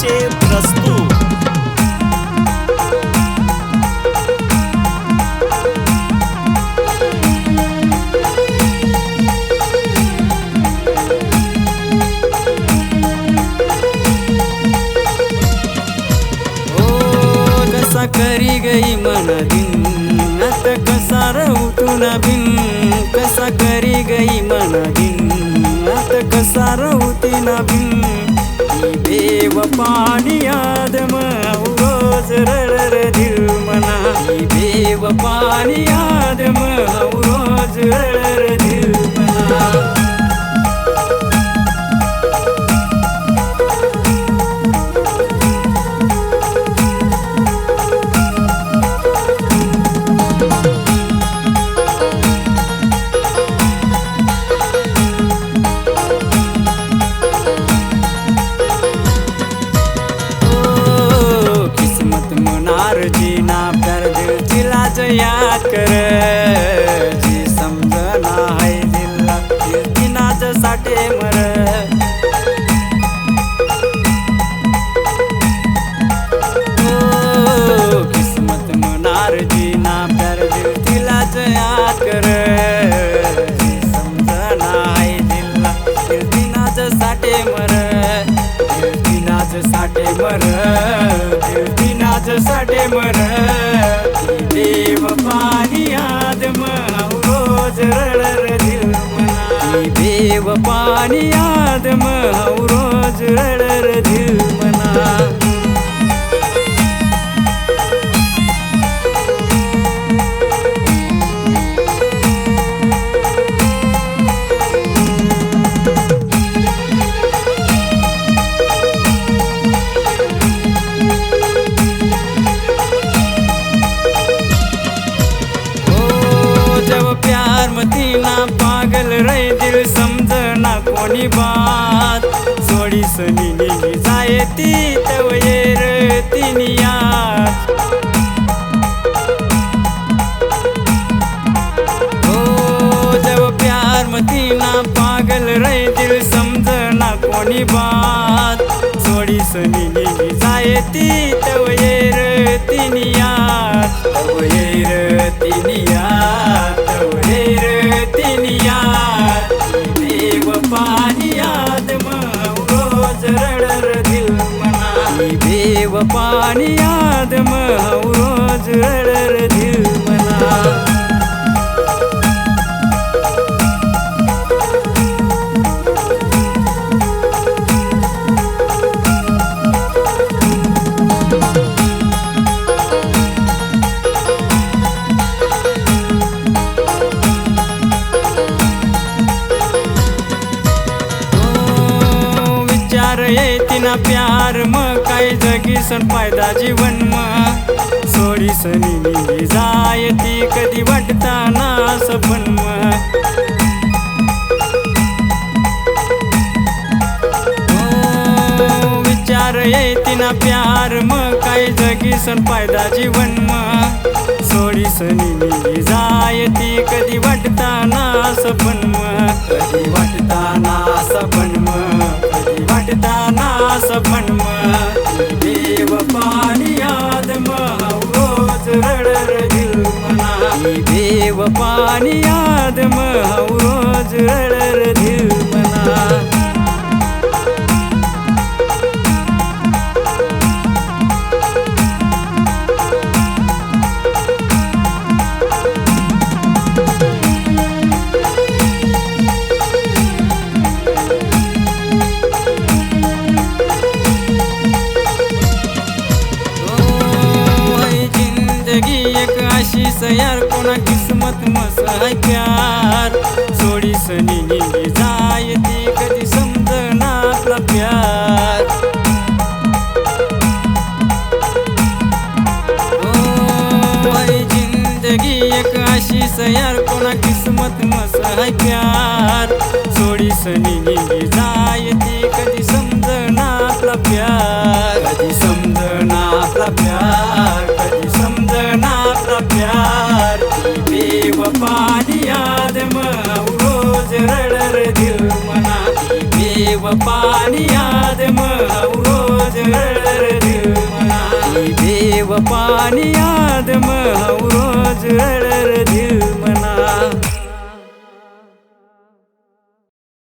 चे प्रस्तुत ओ कसा करी गई मन दिन आता कसा रवतून बिन कसा करी गई मन दिन आता कसा रवती ना बिन देव पाणी याद रोज रडर दिल मना देव पाणी याद रोज रडर मनार जी ना प्यार दिल जिला याद कर. दिनाच साठे मर. देव पाणी आदम रोज रडर दिल मना देव पाणी आदम कोणी बात? सोडी सनी जाय ती तवयेर तिनिया हो जब प्यार मतीना पागल रे दिल समजना कोणी बात? सोडी सनी जाय ती तवयेर पाणी याद ओ, येतीना प्यार मग काय जगी सण फायदा जीवन मग सोडी सनी निघी जाय ती कधी वाटताना सपन मग हो, विचार येतीना प्यार मग काय जगी सण फायदा जीवन मग सोडी सनी निघी जाय ती कधी वाटताना सपन मग कधी वाटताना सपन कधी वाटताना देव पाणी याद मग रोज रडर दिल मना. देव पाणी याद मग रोज रडर सयार कोणा किस्मत मस प्यार सोडी सनी जाय ती कधी समजना आपला प्यार. जिंदगी एक अशी सयार कोणा किस्मत मस प्यार सोडी सनी जाय ती कधी समजना आपला प्यार. पाणी याद रोज रडर दिल मना. देव पाणी याद रोज रडर दिल मना. देव पाणी याद रोज रडर